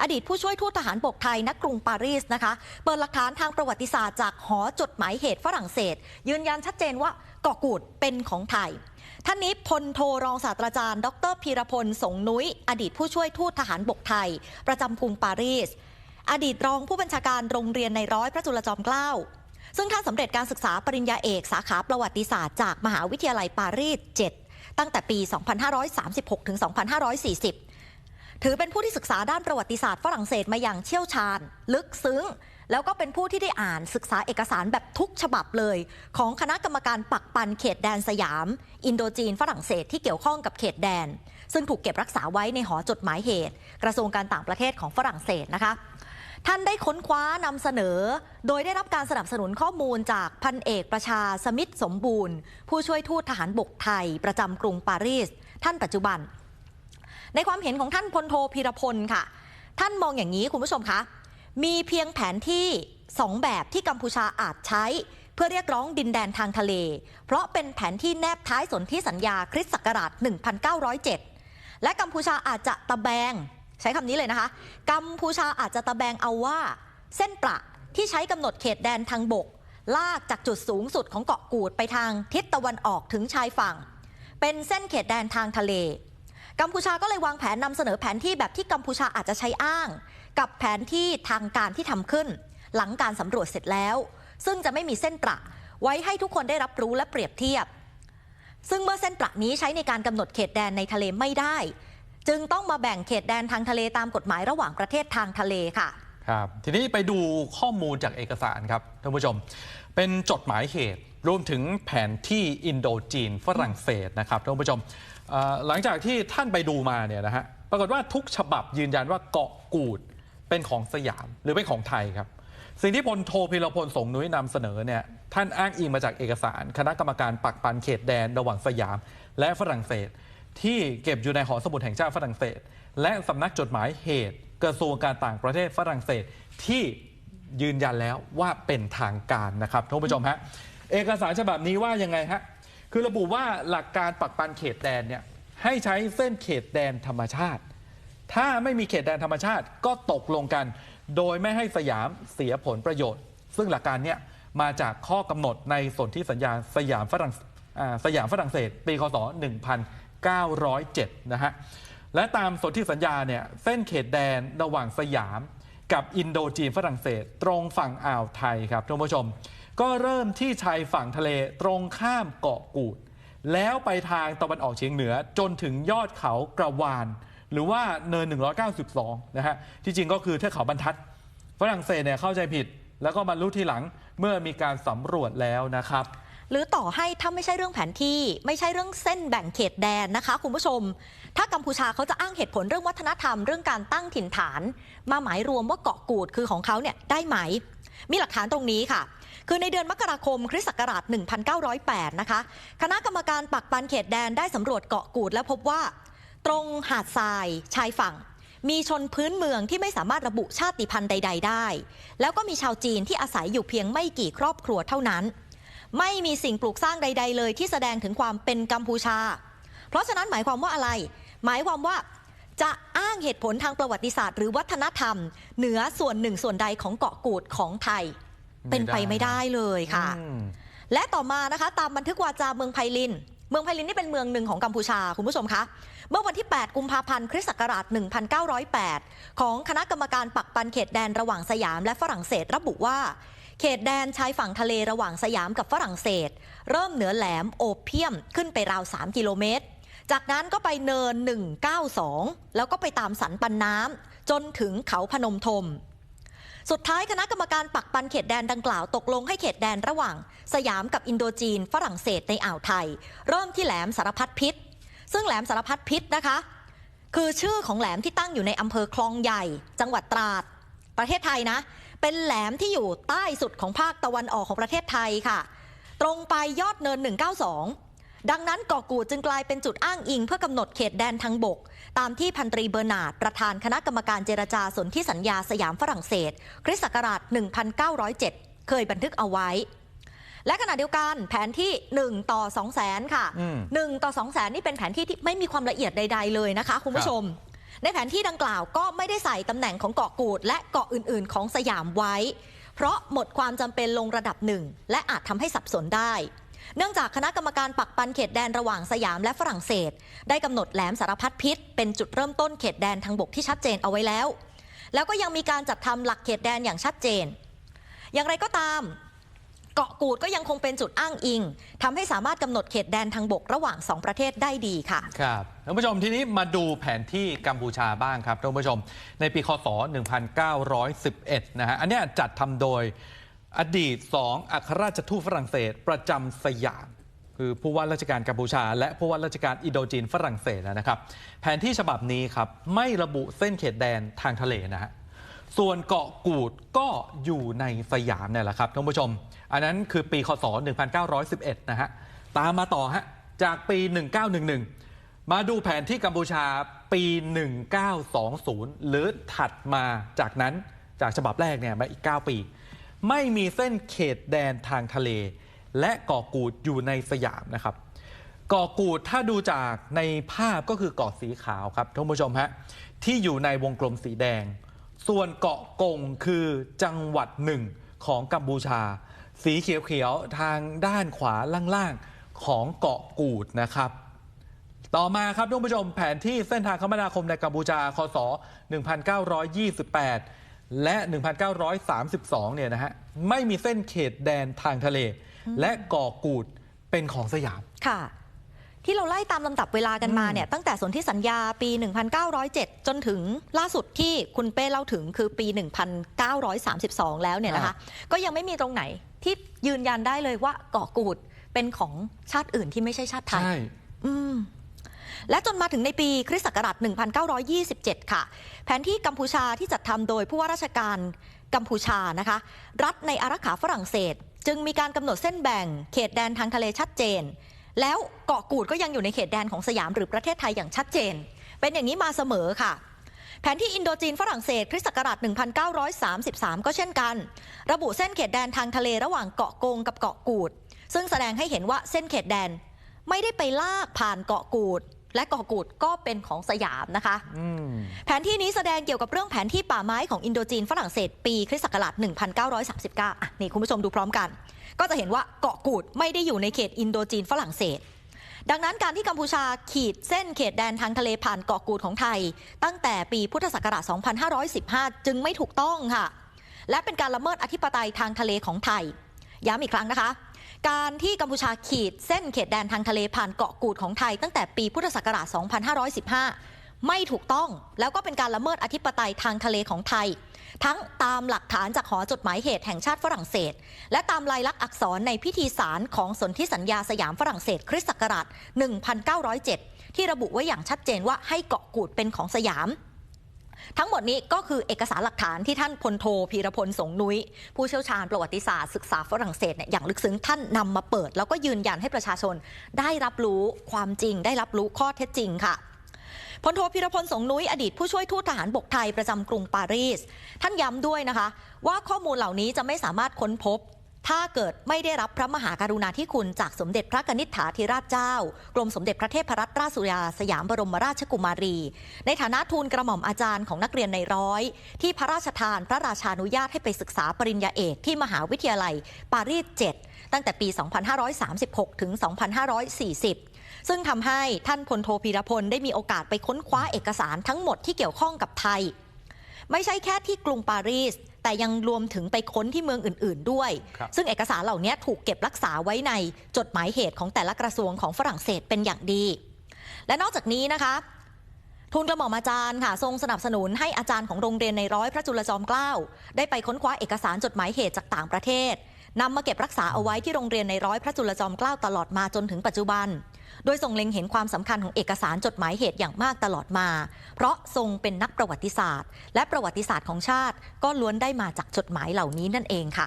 อดีตผู้ช่วยทูตทหารบกไทยณกรุงปารีสนะคะ เปิดหลักฐานทางประวัติศาสตร์จากหอจดหมายเหตุฝรั่งเศส ยืนยันชัดเจนว่าเกาะกูดเป็นของไทย ท่านนี้พลโทรองศาสตราจารย์ ดรพีรพล สงนุ้ย อดีตผู้ช่วยทูตทหารบกไทย ประจำกรุงปารีส อดีตรองผู้บัญชาการโรงเรียนในร้อยพระจุลจอมเกล้าซึ่งท่านสำเร็จการศึกษาปริญญาเอกสาขาประวัติศาสตร์จากมหาวิทยาลัยปารีส 7 ตั้งแต่ปี 2536ถึง2540 ถือเป็นผู้ที่ศึกษาด้านประวัติศาสตร์ฝรั่งเศสมาอย่างเชี่ยวชาญ ลึกซึ้ง แล้วก็เป็นผู้ที่ได้อ่านศึกษาเอกสารแบบทุกฉบับเลย ของคณะกรรมการปักปันเขตแดนสยาม อินโดจีนฝรั่งเศสที่เกี่ยวข้องกับเขตแดน ซึ่งถูกเก็บรักษาไว้ในหอจดหมายเหตุ กระทรวงการต่างประเทศของฝรั่งเศสนะคะท่านได้ค้นคว้านำเสนอ โดยได้รับการสนับสนุนข้อมูลจากพันเอกประชาสมิทธสมบูรณ์ ผู้ช่วยทูตทหารบกไทย ประจำกรุงปารีส ท่านปัจจุบัน ในความเห็นของท่านพลโทพีรพลค่ะ ท่านมองอย่างนี้คุณผู้ชมคะ มีเพียงแผนที่สองแบบที่กัมพูชาอาจใช้ เพื่อเรียกร้องดินแดนทางทะเล เพราะเป็นแผนที่แนบท้ายสนธิสัญญาคริสต์ศักราช 1907 และกัมพูชาอาจจะตะแบง ใช้คำนี้เลยนะคะ กัมพูชาอาจจะตะแบงเอาว่า เส้นประที่ใช้กำหนดเขตแดนทางบก ลากจากจุดสูงสุดของเกาะกูดไปทางทิศตะวันออกถึงชายฝั่ง เป็นเส้นเขตแดนทางทะเล กัมพูชาก็เลยวางแผนนำเสนอแผนที่แบบที่กัมพูชาอาจจะใช้อ้าง กับแผนที่ทางการที่ทำขึ้น หลังการสำรวจเสร็จแล้ว ซึ่งจะไม่มีเส้นประ ไว้ให้ทุกคนได้รับรู้และเปรียบเทียบ ซึ่งเมื่อเส้นประนี้ใช้ในการกำหนดเขตแดนในทะเลไม่ได้ จึงต้องมาแบ่งเขตแดนทางทะเลตามกฎหมายระหว่างประเทศทางทะเลค่ะครับทีนี้ไปดูข้อมูลจากเอกสารครับท่านผู้ชม เป็นจดหมายเหตุรวมถึงแผนที่อินโดจีนฝรั่งเศสนะครับท่านผู้ชม หลังจากที่ท่านไปดูมาเนี่ยนะฮะปรากฏว่าทุกฉบับยืนยันว่าเกาะกูดเป็นของสยามหรือเป็นของไทยครับ สิ่งที่พลโทพิรพลสงนุ้ยนำเสนอเนี่ยท่านอ้างอิงมาจากเอกสาร คณะกรรมการปักปันเขตแดนระหว่างสยาม และฝรั่งเศส ที่เก็บอยู่ในหอสมุดแห่งชาติฝรั่งเศส และสำนักจดหมายเหตุ กระทรวงการต่างประเทศฝรั่งเศสที่ยืนยันแล้วว่าเป็นทางการนะครับท่านผู้ชมฮะเอกสารฉบับนี้ว่ายังไงฮะ คือระบุว่าหลักการปักปันเขตแดนเนี่ยให้ใช้เส้นเขตแดนธรรมชาติ ถ้าไม่มีเขตแดนธรรมชาติก็ตกลงกัน โดยไม่ให้สยามเสียผลประโยชน์ ซึ่งหลักการเนี้ยมาจากข้อกำหนดในสนธิสัญญาสยามฝรั่งสยามฝรั่งเศสปีคศ 1907 นะฮะ และตามสนธิสัญญาเนี่ยเส้นเขตแดนระหว่างสยามกับอินโดจีนฝรั่งเศส ตรงฝั่งอ่าวไทยครับท่านผู้ชม ก็เริ่มที่ชายฝั่งทะเลตรงข้ามเกาะกูด แล้วไปทางตะวันออกเฉียงเหนือจนถึงยอดเขากระวาน หรือว่าเนิน 192 นะฮะ ที่จริงก็คือเทือกเขาบรรทัด ฝรั่งเศสเนี่ยเข้าใจผิด แล้วก็มารู้ทีหลังเมื่อมีการสำรวจแล้วนะครับ หรือต่อให้ถ้าไม่ใช่เรื่องแผนที่ ไม่ใช่เรื่องเส้นแบ่งเขตแดนนะคะ คุณผู้ชม ถ้ากัมพูชาเขาจะอ้างเหตุผลเรื่องวัฒนธรรม เรื่องการตั้งถิ่นฐาน มาหมายรวมว่าเกาะกูดคือของเขาเนี่ยได้ไหม มีหลักฐานตรงนี้ค่ะคือในเดือนมกราคมคริสต์ศักราช 1908 นะคะ คณะกรรมการปักปันเขตแดนได้สำรวจเกาะกูดและพบว่า ตรงหาดทรายชายฝั่ง มีชนพื้นเมืองที่ไม่สามารถระบุชาติพันธุ์ใด ๆ ได้ แล้วก็มีชาวจีนที่อาศัยอยู่เพียงไม่กี่ครอบครัวเท่านั้น ไม่มีสิ่งปลูกสร้างใด ๆ เลย ที่แสดงถึงความเป็นกัมพูชา เพราะฉะนั้นหมายความว่าอะไร หมายความว่าจะอ้างเหตุผลทางประวัติศาสตร์ หรือวัฒนธรรม เหนือส่วนหนึ่งส่วนใดของเกาะกูดของไทย เป็นไปไม่ได้เลยค่ะอืมและต่อมานะคะ ตามบันทึกวาจาเมืองไพลิน เมืองไพลินนี่เป็นเมืองหนึ่งของกัมพูชาคุณผู้ชมคะเมื่อวันที่ 8 กุมภาพันธ์ คริสต์ศักราช 1908 ของคณะกรรมการปักปันเขตแดนระหว่างสยามและฝรั่งเศสระบุว่า เขตแดนชายฝั่งทะเลระหว่างสยามกับฝรั่งเศส เริ่มเหนือแหลมโอเพียมขึ้นไปราว 3 กิโลเมตร จากนั้นก็ไปเนิน 192 แล้วก็ไปตามสันปันน้ำจนถึงเขาพนมทม สุดท้ายคณะกรรมการปักปันเขตแดนดังกล่าวตกลงให้เขตแดนระหว่าง สยามกับอินโดจีน ฝรั่งเศสในอ่าวไทย เริ่มที่แหลมสารพัดพิษ ซึ่งแหลมสารพัดพิษนะคะ คือชื่อของแหลมที่ตั้งอยู่ในอำเภอคลองใหญ่ จังหวัดตราด ประเทศไทยนะ เป็นแหลมที่อยู่ใต้สุดของภาคตะวันออกของประเทศไทยค่ะ ตรงไปยอดเนิน 192 ดังนั้นเกาะกูดจึงกลายเป็นจุดอ้างอิง เพื่อกำหนดเขตแดนทางบก ตามที่พันตรีเบอร์นาร์ดประธานคณะกรรมการเจรจาสนธิสัญญาสยามฝรั่งเศส คริสต์ศักราช 1907 เคยบันทึกเอาไว้และขณะเดียวกันแผนที่ 1 ต่อ2 0 0แสนค่ะอืม1ต่อ2 0 0แสนนี่เป็นแผนที่ที่ไม่มีความละเอียดใด ๆ เลยนะคะ คุณผู้ชม ในแผนที่ดังกล่าวก็ไม่ได้ใส่ตำแหน่งของเกาะกูด และเกาะอื่น ๆ ของสยามไว้ เพราะหมดความจำเป็นลงระดับหนึ่ง และอาจทำให้สับสนได้ เนื่องจากคณะกรรมการปักปันเขตแดนระหว่างสยามและฝรั่งเศส ได้กำหนดแหลมสารพัดพิษ เป็นจุดเริ่มต้นเขตแดนทางบกที่ชัดเจนเอาไว้แล้ว แล้วก็ยังมีการจัดทำหลักเขตแดนอย่างชัดเจน อย่างไรก็ตาม กาะกูดก็ยังคงเป็นจุดอ้างอิงทำให้สามารถกำหนดเขตแดนทางบกระหว่างสองประเทศได้ดีค่ะ ครับท่านผู้ชมทีนี้มาดูแผนที่กัมพูชาบ้างครับท่านผู้ชม ในปีคศ 1911 นะฮะอันนี้จัดทำโดยอดีต 2 อัครราชทูตฝรั่งเศส ประจำสยามคือผู้ว่าราชการกัมพูชา และผู้ว่าราชการอินโดจีนฝรั่งเศสนะครับ แผนที่ฉบับนี้ครับไม่ระบุเส้นเขตแดนทางทะเลนะฮะ ส่วนเกาะกูดก็อยู่ในสยามเนี่ยแหละครับท่านผู้ชม อันนั้นคือปีคศ 1911 นะฮะ ตามมาต่อฮะ จากปี 1911 มาดูแผนที่กัมพูชาปี 1920 หรือถัดมาจากนั้นจากฉบับแรกเนี่ยมาอีก 9 ปี ไม่มีเส้นเขตแดนทางทะเล และเกาะกูดอยู่ในสยามนะครับเกาะกูดถ้าดูจากในภาพก็คือเกาะสีขาวครับท่านผู้ชมฮะที่อยู่ในวงกลมสีแดง ส่วนเกาะกงคือจังหวัดหนึ่งของกัมพูชา สีเขียวๆทางด้านขวาล่างๆของเกาะกูดนะครับ ต่อมาครับท่านผู้ชมแผนที่เส้นทางคมนาคมในกัมพูชาคศ 1928 และ 1932 เนี่ยนะฮะไม่มีเส้นเขตแดนทางทะเล และเก่อกูดเป็นของสยามค่ะ ที่เราไล่ตามลำดับเวลากันมาเนี่ยตั้งแต่สนธิสัญญาปี 1907 จนถึงล่าสุดที่คุณเป้เล่าถึงคือปี 1932 แล้วเนี่ยนะคะก็ยังไม่มีตรงไหนที่ยืนยันได้เลยว่าเกาะกูดเป็นของชาติอื่นที่ไม่ใช่ชาติไทยใช่อืมและจนมาถึงในปีคริสต์ศักราช 1927 ค่ะ แผนที่กัมพูชาที่จัดทำโดยผู้ว่าราชการกัมพูชานะคะ รัฐในอารักขาฝรั่งเศส จึงมีการกำหนดเส้นแบ่งเขตแดนทางทะเลชัดเจน แล้วเกาะกูดก็ยังอยู่ในเขตแดนของสยามหรือประเทศไทยอย่างชัดเจน เป็นอย่างนี้มาเสมอค่ะ แผนที่อินโดจีนฝรั่งเศสคริสต์ศักราช 1933 ก็เช่นกัน ระบุเส้นเขตแดนทางทะเลระหว่างเกาะกงกับเกาะกูด ซึ่งแสดงให้เห็นว่าเส้นเขตแดนไม่ได้ไปลากผ่านเกาะกูด และเกาะกูดก็เป็นของสยามนะคะอืมแผนที่นี้แสดงเกี่ยวกับเรื่องแผนที่ป่าไม้ของอินโดจีนฝรั่งเศสปีคริสต์ศักราช 1939อะนี่คุณผู้ชมดูพร้อมกัน ก็จะเห็นว่าเกาะกูดไม่ได้อยู่ในเขตอินโดจีนฝรั่งเศส ดังนั้นการที่กัมพูชาขีดเส้นเขตแดนทางทะเลผ่านเกาะกูดของไทย ตั้งแต่ปีพุทธศักราช 2515 จึงไม่ถูกต้องค่ะ และเป็นการละเมิดอธิปไตยทางทะเลของไทย ย้ำอีกครั้งนะคะ การที่กัมพูชาขีดเส้นเขตแดนทางทะเลผ่านเกาะกูดของไทย ตั้งแต่ปีพุทธศักราช 2515 ไม่ถูกต้องแล้วก็เป็นการละเมิดอธิปไตยทางทะเลของไทย ทั้งตามหลักฐานจากหอจดหมายเหตุแห่งชาติฝรั่งเศส และตามลายลักษณ์อักษรในพิธีสารของสนธิสัญญาสยามฝรั่งเศสคริสต์ศักราช 1907 ที่ระบุไว้อย่างชัดเจนว่าให้เกาะกูดเป็นของสยาม ทั้งหมดนี้ก็คือเอกสารหลักฐานที่ท่านพลโทพีรพลสงนุ้ย ผู้เชี่ยวชาญประวัติศาสตร์ศึกษาฝรั่งเศสเนี่ยอย่างลึกซึ้งท่านนำมาเปิด แล้วก็ยืนยันให้ประชาชน ได้รับรู้ความจริง ได้รับรู้ข้อเท็จจริงค่ะพลโทพีรพลสงนุ้ยอดีตผู้ช่วยทูตทหารบกไทยประจำกรุงปารีส ท่านย้ำด้วยนะคะ ว่าข้อมูลเหล่านี้จะไม่สามารถค้นพบ ถ้าเกิดไม่ได้รับพระมหากรุณาธิคุณจากสมเด็จพระกนิษฐาธิราชเจ้า กรมสมเด็จพระเทพรัตนราชสุริยาสยามบรมราชกุมารี ในฐานะทูลกระหม่อมอาจารย์ของนักเรียนในร้อย ที่พระราชทานพระราชานุญาตให้ไปศึกษาปริญญาเอกที่มหาวิทยาลัยปารีส7ตั้งแต่ปี 2536 ถึง 2540 ซึ่งทำให้ท่านพลโทพีรพลได้มีโอกาสไปค้นคว้าเอกสารทั้งหมดที่เกี่ยวข้องกับไทย ไม่ใช่แค่ที่กรุงปารีส แต่ยังรวมถึงไปค้นที่เมืองอื่น ๆ ด้วยครับซึ่งเอกสารเหล่านี้ถูกเก็บรักษาไว้ในจดหมายเหตุของแต่ละกระทรวงของฝรั่งเศสเป็นอย่างดี และนอกจากนี้นะคะทูลกระหม่อมอาจารย์ค่ะทรงสนับสนุนให้อาจารย์ของโรงเรียนในร้อยพระจุลจอมเกล้าได้ไปค้นคว้าเอกสารจดหมายเหตุจากต่างประเทศนำมาเก็บรักษาเอาไว้ที่โรงเรียนในร้อยพระจุลจอมเกล้าตลอดมาจนถึงปัจจุบัน โดยทรงเล็งเห็นความสำคัญของเอกสารจดหมายเหตุอย่างมากตลอดมา เพราะทรงเป็นนักประวัติศาสตร์ และประวัติศาสตร์ของชาติก็ล้วนได้มาจากจดหมายเหล่านี้นั่นเองค่ะ